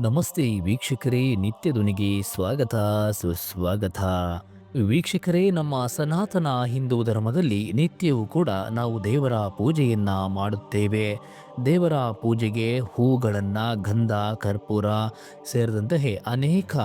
ನಮಸ್ತೆ ವೀಕ್ಷಕರೇ, ನಿತ್ಯ ದುನಿಗೆ ಸ್ವಾಗತ, ಸುಸ್ವಾಗತ. ವೀಕ್ಷಕರೇ, ನಮ್ಮ ಸನಾತನ ಹಿಂದೂ ಧರ್ಮದಲ್ಲಿ ನಿತ್ಯವೂ ಕೂಡ ನಾವು ದೇವರ ಪೂಜೆಯನ್ನ ಮಾಡುತ್ತೇವೆ. ದೇವರ ಪೂಜೆಗೆ ಹೂಗಳನ್ನು, ಗಂಧ, ಕರ್ಪೂರ ಸೇರಿದಂತಹ ಅನೇಕ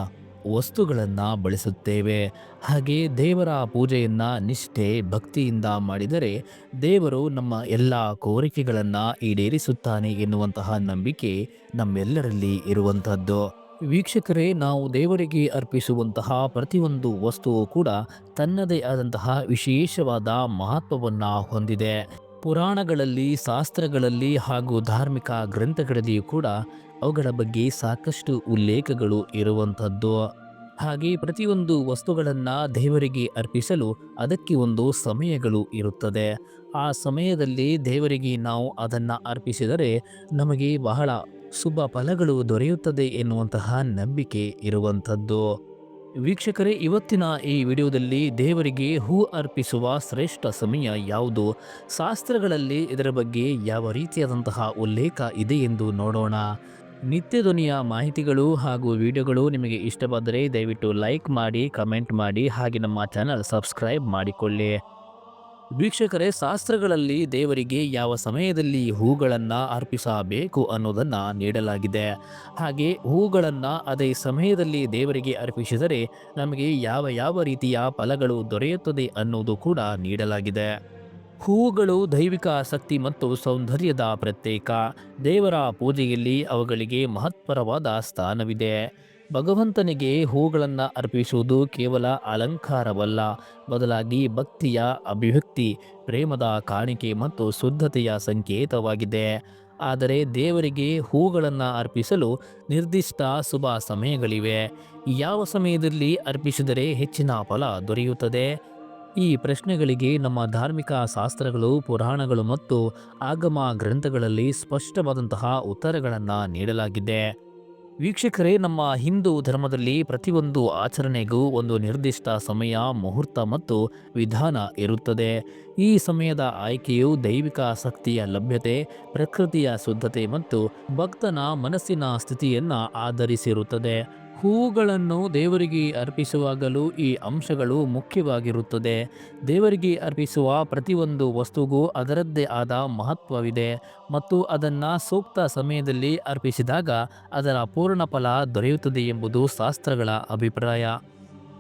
ವಸ್ತುಗಳನ್ನು ಬಳಸುತ್ತೇವೆ. ಹಾಗೆ ದೇವರ ಪೂಜೆಯನ್ನು ನಿಷ್ಠೆ, ಭಕ್ತಿಯಿಂದ ಮಾಡಿದರೆ ದೇವರು ನಮ್ಮ ಎಲ್ಲ ಕೋರಿಕೆಗಳನ್ನು ಈಡೇರಿಸುತ್ತಾನೆ ಎನ್ನುವಂತಹ ನಂಬಿಕೆ ನಮ್ಮೆಲ್ಲರಲ್ಲಿ ಇರುವಂಥದ್ದು. ವೀಕ್ಷಕರೇ, ನಾವು ದೇವರಿಗೆ ಅರ್ಪಿಸುವಂತಹ ಪ್ರತಿಯೊಂದು ವಸ್ತುವು ಕೂಡ ತನ್ನದೇ ಆದಂತಹ ವಿಶೇಷವಾದ ಮಹತ್ವವನ್ನು ಹೊಂದಿದೆ. ಪುರಾಣಗಳಲ್ಲಿ, ಶಾಸ್ತ್ರಗಳಲ್ಲಿ ಹಾಗೂ ಧಾರ್ಮಿಕ ಗ್ರಂಥಗಳಲ್ಲಿಯೂ ಕೂಡ ಅವುಗಳ ಬಗ್ಗೆ ಸಾಕಷ್ಟು ಉಲ್ಲೇಖಗಳು ಇರುವಂಥದ್ದು. ಹಾಗೆ ಪ್ರತಿಯೊಂದು ವಸ್ತುಗಳನ್ನು ದೇವರಿಗೆ ಅರ್ಪಿಸಲು ಅದಕ್ಕೆ ಒಂದು ಸಮಯಗಳು ಇರುತ್ತದೆ. ಆ ಸಮಯದಲ್ಲಿ ದೇವರಿಗೆ ನಾವು ಅದನ್ನು ಅರ್ಪಿಸಿದರೆ ನಮಗೆ ಬಹಳ ಶುಭ ಫಲಗಳು ದೊರೆಯುತ್ತದೆ ಎನ್ನುವಂತಹ ನಂಬಿಕೆ ಇರುವಂಥದ್ದು. ವೀಕ್ಷಕರೇ, ಇವತ್ತಿನ ಈ ವಿಡಿಯೋದಲ್ಲಿ ದೇವರಿಗೆ ಹೂ ಅರ್ಪಿಸುವ ಶ್ರೇಷ್ಠ ಸಮಯ ಯಾವುದು? ಶಾಸ್ತ್ರಗಳಲ್ಲಿ ಇದರ ಬಗ್ಗೆ ಯಾವ ರೀತಿಯಾದಂತಹ ಉಲ್ಲೇಖ ಇದೆ ಎಂದು ನೋಡೋಣ. ನಿತ್ಯ ಧ್ವನಿಯ ಮಾಹಿತಿಗಳು ಹಾಗೂ ವಿಡಿಯೋಗಳು ನಿಮಗೆ ಇಷ್ಟವಾದರೆ ದಯವಿಟ್ಟು ಲೈಕ್ ಮಾಡಿ, ಕಮೆಂಟ್ ಮಾಡಿ ಹಾಗೆ ನಮ್ಮ ಚಾನಲ್ ಸಬ್ಸ್ಕ್ರೈಬ್ ಮಾಡಿಕೊಳ್ಳಿ. ವೀಕ್ಷಕರೇ, ಶಾಸ್ತ್ರಗಳಲ್ಲಿ ದೇವರಿಗೆ ಯಾವ ಸಮಯದಲ್ಲಿ ಹೂಗಳನ್ನು ಅರ್ಪಿಸಬೇಕು ಅನ್ನೋದನ್ನು ನೀಡಲಾಗಿದೆ. ಹಾಗೆ ಹೂಗಳನ್ನು ಅದೇ ಸಮಯದಲ್ಲಿ ದೇವರಿಗೆ ಅರ್ಪಿಸಿದರೆ ನಮಗೆ ಯಾವ ಯಾವ ರೀತಿಯ ಫಲಗಳು ದೊರೆಯುತ್ತದೆ ಅನ್ನೋದು ಕೂಡ ನೀಡಲಾಗಿದೆ. ಹೂವುಗಳು ದೈವಿಕ ಶಕ್ತಿ ಮತ್ತು ಸೌಂದರ್ಯದ ಪ್ರತ್ಯೇಕ. ದೇವರ ಪೂಜೆಯಲ್ಲಿ ಅವುಗಳಿಗೆ ಮಹತ್ವರವಾದ ಸ್ಥಾನವಿದೆ. ಭಗವಂತನಿಗೆ ಹೂಗಳನ್ನು ಅರ್ಪಿಸುವುದು ಕೇವಲ ಅಲಂಕಾರವಲ್ಲ. ಬದಲಾಗಿ ಭಕ್ತಿಯ ಅಭಿವ್ಯಕ್ತಿ, ಪ್ರೇಮದ ಕಾಣಿಕೆ ಮತ್ತು ಶುದ್ಧತೆಯ ಸಂಕೇತವಾಗಿದೆ. ಆದರೆ ದೇವರಿಗೆ ಹೂಗಳನ್ನು ಅರ್ಪಿಸಲು ನಿರ್ದಿಷ್ಟ ಶುಭ ಸಮಯಗಳಿವೆ. ಯಾವ ಸಮಯದಲ್ಲಿ ಅರ್ಪಿಸಿದರೆ ಹೆಚ್ಚಿನ ಫಲ ದೊರೆಯುತ್ತದೆ? ಈ ಪ್ರಶ್ನೆಗಳಿಗೆ ನಮ್ಮ ಧಾರ್ಮಿಕ ಶಾಸ್ತ್ರಗಳು, ಪುರಾಣಗಳು ಮತ್ತು ಆಗಮ ಗ್ರಂಥಗಳಲ್ಲಿ ಸ್ಪಷ್ಟವಾದಂತಹ ಉತ್ತರಗಳನ್ನು ನೀಡಲಾಗಿದೆ. ವೀಕ್ಷಕರೇ, ನಮ್ಮ ಹಿಂದೂ ಧರ್ಮದಲ್ಲಿ ಪ್ರತಿಯೊಂದು ಆಚರಣೆಗೂ ಒಂದು ನಿರ್ದಿಷ್ಟ ಸಮಯ, ಮುಹೂರ್ತ ಮತ್ತು ವಿಧಾನ ಇರುತ್ತದೆ. ಈ ಸಮಯದ ಆಯ್ಕೆಯು ದೈವಿಕ ಶಕ್ತಿಯ ಲಭ್ಯತೆ, ಪ್ರಕೃತಿಯ ಶುದ್ಧತೆ ಮತ್ತು ಭಕ್ತನ ಮನಸ್ಸಿನ ಸ್ಥಿತಿಯನ್ನು ಆಧರಿಸಿರುತ್ತದೆ. ಹೂಗಳನ್ನು ದೇವರಿಗೆ ಅರ್ಪಿಸುವಾಗಲೂ ಈ ಅಂಶಗಳು ಮುಖ್ಯವಾಗಿರುತ್ತದೆ. ದೇವರಿಗೆ ಅರ್ಪಿಸುವ ಪ್ರತಿಯೊಂದು ವಸ್ತುಗೂ ಅದರದ್ದೇ ಆದ ಮಹತ್ವವಿದೆ ಮತ್ತು ಅದನ್ನು ಸೂಕ್ತ ಸಮಯದಲ್ಲಿ ಅರ್ಪಿಸಿದಾಗ ಅದರ ಪೂರ್ಣ ಫಲ ದೊರೆಯುತ್ತದೆ ಎಂಬುದು ಶಾಸ್ತ್ರಗಳ ಅಭಿಪ್ರಾಯ.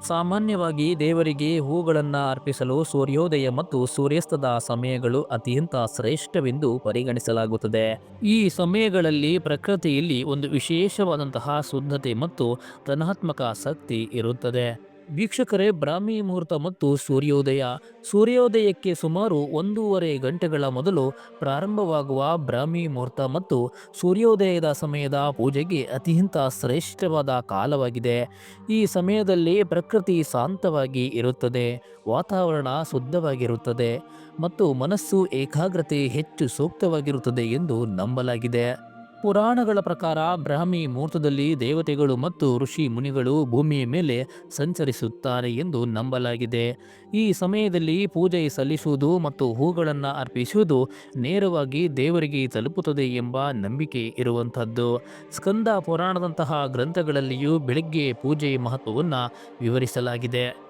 ಸಾಮಾನ್ಯವಾಗಿ ದೇವರಿಗೆ ಹೂಗಳನ್ನು ಅರ್ಪಿಸಲು ಸೂರ್ಯೋದಯ ಮತ್ತು ಸೂರ್ಯಾಸ್ತದ ಸಮಯಗಳು ಅತ್ಯಂತ ಶ್ರೇಷ್ಠವೆಂದು ಪರಿಗಣಿಸಲಾಗುತ್ತದೆ. ಈ ಸಮಯಗಳಲ್ಲಿ ಪ್ರಕೃತಿಯಲ್ಲಿ ಒಂದು ವಿಶೇಷವಾದಂತಹ ಶುದ್ಧತೆ ಮತ್ತು ಧನಾತ್ಮಕ ಶಕ್ತಿ ಇರುತ್ತದೆ. ವೀಕ್ಷಕರೇ, ಬ್ರಾಹ್ಮಿ ಮುಹೂರ್ತ ಮತ್ತು ಸೂರ್ಯೋದಯ. ಸೂರ್ಯೋದಯಕ್ಕೆ ಸುಮಾರು ಒಂದೂವರೆ ಗಂಟೆಗಳ ಮೊದಲು ಪ್ರಾರಂಭವಾಗುವ ಬ್ರಾಹ್ಮಿ ಮುಹೂರ್ತ ಮತ್ತು ಸೂರ್ಯೋದಯದ ಸಮಯದ ಪೂಜೆಗೆ ಅತ್ಯಂತ ಶ್ರೇಷ್ಠವಾದ ಕಾಲವಾಗಿದೆ. ಈ ಸಮಯದಲ್ಲಿ ಪ್ರಕೃತಿ ಶಾಂತವಾಗಿ ಇರುತ್ತದೆ, ವಾತಾವರಣ ಶುದ್ಧವಾಗಿರುತ್ತದೆ ಮತ್ತು ಮನಸ್ಸು ಏಕಾಗ್ರತೆ ಹೆಚ್ಚು ಸೂಕ್ತವಾಗಿರುತ್ತದೆ ಎಂದು ನಂಬಲಾಗಿದೆ. ಪುರಾಣಗಳ ಪ್ರಕಾರ ಬ್ರಾಹ್ಮಿ ಮುಹೂರ್ತದಲ್ಲಿ ದೇವತೆಗಳು ಮತ್ತು ಋಷಿ ಮುನಿಗಳು ಭೂಮಿಯ ಮೇಲೆ ಸಂಚರಿಸುತ್ತಾರೆ ಎಂದು ನಂಬಲಾಗಿದೆ. ಈ ಸಮಯದಲ್ಲಿ ಪೂಜೆ ಸಲ್ಲಿಸುವುದು ಮತ್ತು ಹೂಗಳನ್ನು ಅರ್ಪಿಸುವುದು ನೇರವಾಗಿ ದೇವರಿಗೆ ತಲುಪುತ್ತದೆ ಎಂಬ ನಂಬಿಕೆ ಇರುವಂಥದ್ದು. ಸ್ಕಂದ ಪುರಾಣದಂತಹ ಗ್ರಂಥಗಳಲ್ಲಿಯೂ ಬೆಳಗ್ಗೆ ಪೂಜೆಯ ಮಹತ್ವವನ್ನು ವಿವರಿಸಲಾಗಿದೆ.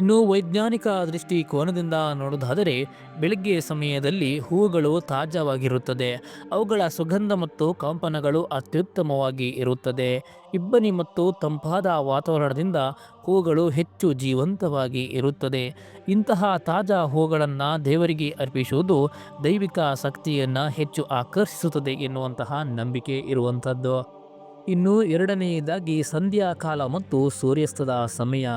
ಇನ್ನು ವೈಜ್ಞಾನಿಕ ದೃಷ್ಟಿಕೋನದಿಂದ ನೋಡೋದಾದರೆ ಬೆಳಗ್ಗೆ ಸಮಯದಲ್ಲಿ ಹೂವುಗಳು ತಾಜಾವಾಗಿರುತ್ತದೆ. ಅವುಗಳ ಸುಗಂಧ ಮತ್ತು ಕಂಪನಗಳು ಅತ್ಯುತ್ತಮವಾಗಿ ಇರುತ್ತದೆ. ಇಬ್ಬನಿ ಮತ್ತು ತಂಪಾದ ವಾತಾವರಣದಿಂದ ಹೂಗಳು ಹೆಚ್ಚು ಜೀವಂತವಾಗಿ ಇರುತ್ತದೆ. ಇಂತಹ ತಾಜಾ ಹೂಗಳನ್ನು ದೇವರಿಗೆ ಅರ್ಪಿಸುವುದು ದೈವಿಕ ಶಕ್ತಿಯನ್ನು ಹೆಚ್ಚು ಆಕರ್ಷಿಸುತ್ತದೆ ಎನ್ನುವಂತಹ ನಂಬಿಕೆ ಇರುವಂಥದ್ದು. ಇನ್ನು ಎರಡನೆಯದಾಗಿ, ಸಂಧ್ಯಾಕಾಲ ಮತ್ತು ಸೂರ್ಯಾಸ್ತದ ಸಮಯ.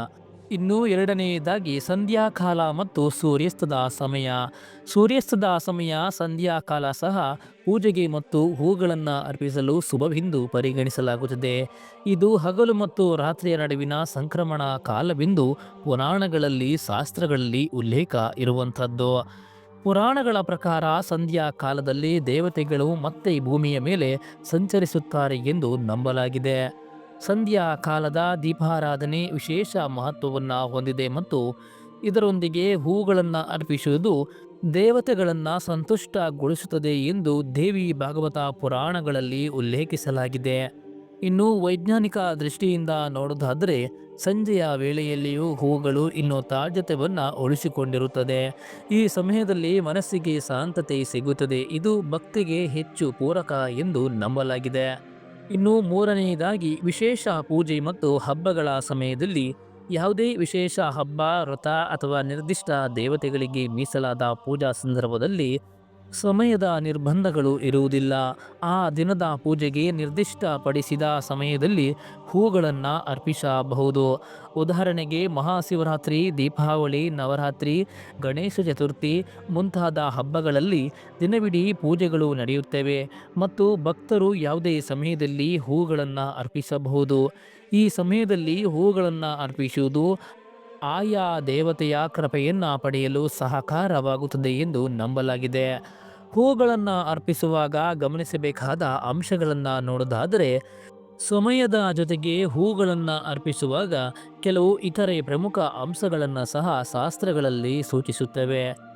ಇನ್ನು ಎರಡನೆಯದಾಗಿ ಸಂಧ್ಯಾಕಾಲ ಮತ್ತು ಸೂರ್ಯಾಸ್ತದ ಸಮಯ. ಸೂರ್ಯಾಸ್ತದ ಸಮಯ, ಸಂಧ್ಯಾಕಾಲ ಸಹ ಪೂಜೆಗೆ ಮತ್ತು ಹೂಗಳನ್ನು ಅರ್ಪಿಸಲು ಶುಭವೆಂದು ಪರಿಗಣಿಸಲಾಗುತ್ತದೆ. ಇದು ಹಗಲು ಮತ್ತು ರಾತ್ರಿಯ ನಡುವಿನ ಸಂಕ್ರಮಣ ಕಾಲವೆಂದು ಪುರಾಣಗಳಲ್ಲಿ, ಶಾಸ್ತ್ರಗಳಲ್ಲಿ ಉಲ್ಲೇಖ ಇರುವಂಥದ್ದು. ಪುರಾಣಗಳ ಪ್ರಕಾರ ಸಂಧ್ಯಾ ಕಾಲದಲ್ಲಿ ದೇವತೆಗಳು ಮತ್ತೆ ಭೂಮಿಯ ಮೇಲೆ ಸಂಚರಿಸುತ್ತಾರೆ ಎಂದು ನಂಬಲಾಗಿದೆ. ಸಂಧ್ಯಾ ಕಾಲದ ದೀಪಾರಾಧನೆ ವಿಶೇಷ ಮಹತ್ವವನ್ನು ಹೊಂದಿದೆ ಮತ್ತು ಇದರೊಂದಿಗೆ ಹೂಗಳನ್ನು ಅರ್ಪಿಸುವುದು ದೇವತೆಗಳನ್ನು ಸಂತುಷ್ಟಗೊಳಿಸುತ್ತದೆ ಎಂದು ದೇವಿ ಭಾಗವತ ಪುರಾಣಗಳಲ್ಲಿ ಉಲ್ಲೇಖಿಸಲಾಗಿದೆ. ಇನ್ನು ವೈಜ್ಞಾನಿಕ ದೃಷ್ಟಿಯಿಂದ ನೋಡೋದಾದರೆ ಸಂಜೆಯ ವೇಳೆಯಲ್ಲಿಯೂ ಹೂಗಳು ಇನ್ನು ತಾಜತೆಯನ್ನು ಉಳಿಸಿಕೊಂಡಿರುತ್ತದೆ. ಈ ಸಮಯದಲ್ಲಿ ಮನಸ್ಸಿಗೆ ಶಾಂತತೆ ಸಿಗುತ್ತದೆ. ಇದು ಭಕ್ತಿಗೆ ಹೆಚ್ಚು ಪೂರಕ ಎಂದು ನಂಬಲಾಗಿದೆ. ಇನ್ನು ಮೂರನೆಯದಾಗಿ ವಿಶೇಷ ಪೂಜೆ ಮತ್ತು ಹಬ್ಬಗಳ ಸಮಯದಲ್ಲಿ ಯಾವುದೇ ವಿಶೇಷ ಹಬ್ಬ, ವ್ರತ ಅಥವಾ ನಿರ್ದಿಷ್ಟ ದೇವತೆಗಳಿಗೆ ಮೀಸಲಾದ ಪೂಜಾ ಸಂದರ್ಭದಲ್ಲಿ ಸಮಯದ ನಿರ್ಬಂಧಗಳು ಇರುವುದಿಲ್ಲ. ಆ ದಿನದ ಪೂಜೆಗೆ ನಿರ್ದಿಷ್ಟಪಡಿಸಿದ ಸಮಯದಲ್ಲಿ ಹೂಗಳನ್ನು ಅರ್ಪಿಸಬಹುದು. ಉದಾಹರಣೆಗೆ ಮಹಾಶಿವರಾತ್ರಿ, ದೀಪಾವಳಿ, ನವರಾತ್ರಿ, ಗಣೇಶ ಚತುರ್ಥಿ ಮುಂತಾದ ಹಬ್ಬಗಳಲ್ಲಿ ದಿನವಿಡೀ ಪೂಜೆಗಳು ನಡೆಯುತ್ತವೆ ಮತ್ತು ಭಕ್ತರು ಯಾವುದೇ ಸಮಯದಲ್ಲಿ ಹೂಗಳನ್ನು ಅರ್ಪಿಸಬಹುದು. ಈ ಸಮಯದಲ್ಲಿ ಹೂಗಳನ್ನು ಅರ್ಪಿಸುವುದು ಆಯಾ ದೇವತೆಯ ಕೃಪೆಯನ್ನು ಪಡೆಯಲು ಸಹಕಾರವಾಗುತ್ತದೆ ಎಂದು ನಂಬಲಾಗಿದೆ. ಹೂಗಳನ್ನು ಅರ್ಪಿಸುವಾಗ ಗಮನಿಸಬೇಕಾದ ಅಂಶಗಳನ್ನು ನೋಡೋದಾದರೆ, ಸಮಯದ ಜೊತೆಗೆ ಹೂಗಳನ್ನು ಅರ್ಪಿಸುವಾಗ ಕೆಲವು ಇತರೆ ಪ್ರಮುಖ ಅಂಶಗಳನ್ನು ಸಹ ಶಾಸ್ತ್ರಗಳಲ್ಲಿ ಸೂಚಿಸುತ್ತವೆ.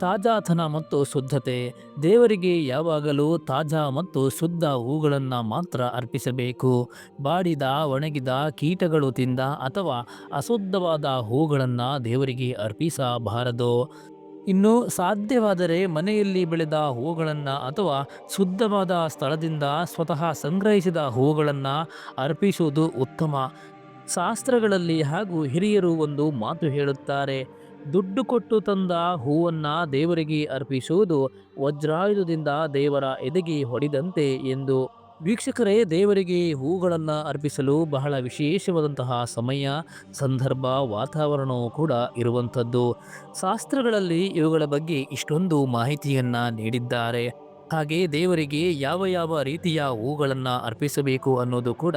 ತಾಜಾತನ ಮತ್ತು ಶುದ್ಧತೆ, ದೇವರಿಗೆ ಯಾವಾಗಲೂ ತಾಜಾ ಮತ್ತು ಶುದ್ಧ ಹೂಗಳನ್ನು ಮಾತ್ರ ಅರ್ಪಿಸಬೇಕು. ಬಾಡಿದ, ಒಣಗಿದ ಕೀಟಗಳು ತಿಂದ ಅಥವಾ ಅಶುದ್ಧವಾದ ಹೂಗಳನ್ನು ದೇವರಿಗೆ ಅರ್ಪಿಸಬಾರದು. ಇನ್ನು ಸಾಧ್ಯವಾದರೆ ಮನೆಯಲ್ಲಿ ಬೆಳೆದ ಹೂಗಳನ್ನು ಅಥವಾ ಶುದ್ಧವಾದ ಸ್ಥಳದಿಂದ ಸ್ವತಃ ಸಂಗ್ರಹಿಸಿದ ಹೂಗಳನ್ನು ಅರ್ಪಿಸುವುದು ಉತ್ತಮ. ಶಾಸ್ತ್ರಗಳಲ್ಲಿ ಹಾಗೂ ಹಿರಿಯರು ಒಂದು ಮಾತು ಹೇಳುತ್ತಾರೆ, ದುಡ್ಡು ಕೊಟ್ಟು ತಂದ ಹೂವನ್ನು ದೇವರಿಗೆ ಅರ್ಪಿಸುವುದು ವಜ್ರಾಯುಧದಿಂದ ದೇವರ ಎದೆಗೆ ಹೊಡೆದಂತೆ ಎಂದು. ವೀಕ್ಷಕರೇ, ದೇವರಿಗೆ ಹೂಗಳನ್ನು ಅರ್ಪಿಸಲು ಬಹಳ ವಿಶೇಷವಾದಂತಹ ಸಮಯ, ಸಂದರ್ಭ, ವಾತಾವರಣವು ಕೂಡ ಇರುವಂಥದ್ದು. ಶಾಸ್ತ್ರಗಳಲ್ಲಿ ಇವುಗಳ ಬಗ್ಗೆ ಇಷ್ಟೊಂದು ಮಾಹಿತಿಯನ್ನು ನೀಡಿದ್ದಾರೆ. ಹಾಗೆ ದೇವರಿಗೆ ಯಾವ ಯಾವ ರೀತಿಯ ಹೂಗಳನ್ನು ಅರ್ಪಿಸಬೇಕು ಅನ್ನೋದು ಕೂಡ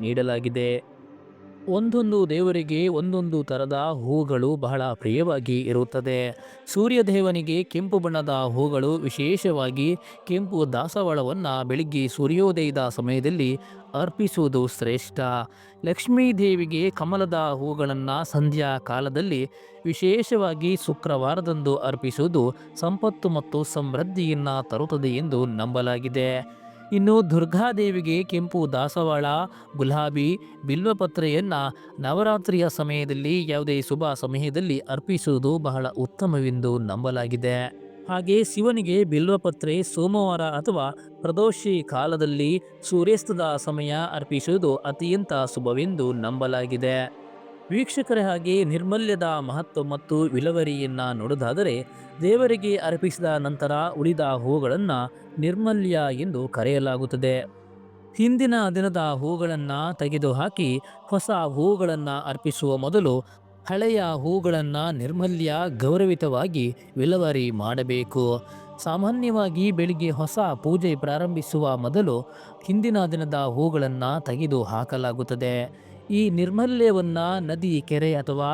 ನೀಡಲಾಗಿದೆ. ಒಂದೊಂದು ದೇವರಿಗೆ ಒಂದೊಂದು ಥರದ ಹೂಗಳು ಬಹಳ ಪ್ರಿಯವಾಗಿ ಇರುತ್ತದೆ. ಸೂರ್ಯದೇವನಿಗೆ ಕೆಂಪು ಬಣ್ಣದ ಹೂಗಳು ವಿಶೇಷವಾಗಿ ಕೆಂಪು ದಾಸವಾಳವನ್ನು ಬೆಳಿಗ್ಗೆ ಸೂರ್ಯೋದಯದ ಸಮಯದಲ್ಲಿ ಅರ್ಪಿಸುವುದು ಶ್ರೇಷ್ಠ. ಲಕ್ಷ್ಮೀ ದೇವಿಗೆ ಕಮಲದ ಹೂಗಳನ್ನು ಸಂಧ್ಯಾ ಕಾಲದಲ್ಲಿ ವಿಶೇಷವಾಗಿ ಶುಕ್ರವಾರದಂದು ಅರ್ಪಿಸುವುದು ಸಂಪತ್ತು ಮತ್ತು ಸಮೃದ್ಧಿಯನ್ನು ತರುತ್ತದೆ ಎಂದು ನಂಬಲಾಗಿದೆ. ಇನ್ನು ದುರ್ಗಾದೇವಿಗೆ ಕೆಂಪು ದಾಸವಾಳ, ಗುಲಾಬಿ, ಬಿಲ್ವಪತ್ರೆಯನ್ನು ನವರಾತ್ರಿಯ ಸಮಯದಲ್ಲಿ ಯಾವುದೇ ಶುಭ ಸಮಯದಲ್ಲಿ ಅರ್ಪಿಸುವುದು ಬಹಳ ಉತ್ತಮವೆಂದು ನಂಬಲಾಗಿದೆ. ಹಾಗೆ ಶಿವನಿಗೆ ಬಿಲ್ವಪತ್ರೆ ಸೋಮವಾರ ಅಥವಾ ಪ್ರದೋಷಿ ಕಾಲದಲ್ಲಿ ಸೂರ್ಯಾಸ್ತದ ಸಮಯ ಅರ್ಪಿಸುವುದು ಅತ್ಯಂತ ಶುಭವೆಂದು ನಂಬಲಾಗಿದೆ. ವೀಕ್ಷಕರ ಹಾಗೆ ನಿರ್ಮಲ್ಯದ ಮಹತ್ವ ಮತ್ತು ವಿಲವರಿಯನ್ನು ನೋಡೋದಾದರೆ ದೇವರಿಗೆ ಅರ್ಪಿಸಿದ ನಂತರ ಉಳಿದ ಹೂಗಳನ್ನು ನಿರ್ಮಲ್ಯ ಎಂದು ಕರೆಯಲಾಗುತ್ತದೆ. ಹಿಂದಿನ ದಿನದ ಹೂಗಳನ್ನು ತೆಗೆದುಹಾಕಿ ಹೊಸ ಹೂಗಳನ್ನು ಅರ್ಪಿಸುವ ಮೊದಲು ಹಳೆಯ ಹೂಗಳನ್ನು ನಿರ್ಮಲ್ಯ ಗೌರವಿತವಾಗಿ ವಿಲವರಿ ಮಾಡಬೇಕು. ಸಾಮಾನ್ಯವಾಗಿ ಬೆಳಿಗ್ಗೆ ಹೊಸ ಪೂಜೆ ಪ್ರಾರಂಭಿಸುವ ಮೊದಲು ಹಿಂದಿನ ದಿನದ ಹೂಗಳನ್ನು ತೆಗೆದು ಹಾಕಲಾಗುತ್ತದೆ ಈ ನಿರ್ಮಲ್ಯವನ್ನು ನದಿ ಕೆರೆ ಅಥವಾ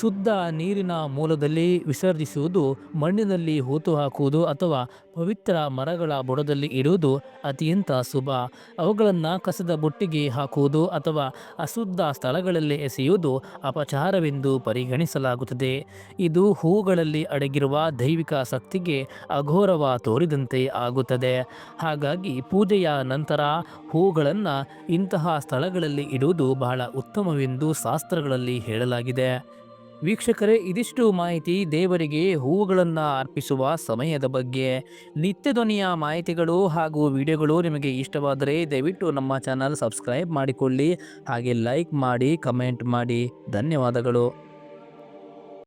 ಶುದ್ಧ ನೀರಿನ ಮೂಲದಲ್ಲಿ ವಿಸರ್ಜಿಸುವುದು, ಮಣ್ಣಿನಲ್ಲಿ ಹೂತು ಹಾಕುವುದು ಅಥವಾ ಪವಿತ್ರ ಮರಗಳ ಬುಡದಲ್ಲಿ ಇಡುವುದು ಅತ್ಯಂತ ಶುಭ. ಅವುಗಳನ್ನು ಕಸದ ಬುಟ್ಟಿಗೆ ಹಾಕುವುದು ಅಥವಾ ಅಶುದ್ಧ ಸ್ಥಳಗಳಲ್ಲಿ ಎಸೆಯುವುದು ಅಪಚಾರವೆಂದು ಪರಿಗಣಿಸಲಾಗುತ್ತದೆ. ಇದು ಹೂಗಳಲ್ಲಿ ಅಡಗಿರುವ ದೈವಿಕ ಶಕ್ತಿಗೆ ಅಘೋರವ ತೋರಿದಂತೆ ಆಗುತ್ತದೆ. ಹಾಗಾಗಿ ಪೂಜೆಯ ನಂತರ ಹೂಗಳನ್ನು ಇಂತಹ ಸ್ಥಳಗಳಲ್ಲಿ ಇಡುವುದು ಬಹಳ ಉತ್ತಮವೆಂದು ಶಾಸ್ತ್ರಗಳಲ್ಲಿ ಹೇಳಲಾಗಿದೆ. ವೀಕ್ಷಕರೇ, ಇದಿಷ್ಟು ಮಾಹಿತಿ ದೇವರಿಗೆ ಹೂವುಗಳನ್ನು ಅರ್ಪಿಸುವ ಸಮಯದ ಬಗ್ಗೆ. ನಿತ್ಯ ಧ್ವನಿಯ ಮಾಹಿತಿಗಳು ಹಾಗೂ ವಿಡಿಯೋಗಳು ನಿಮಗೆ ಇಷ್ಟವಾದರೆ ದಯವಿಟ್ಟು ನಮ್ಮ ಚಾನಲ್ ಸಬ್ಸ್ಕ್ರೈಬ್ ಮಾಡಿಕೊಳ್ಳಿ. ಹಾಗೆ ಲೈಕ್ ಮಾಡಿ, ಕಮೆಂಟ್ ಮಾಡಿ. ಧನ್ಯವಾದಗಳು.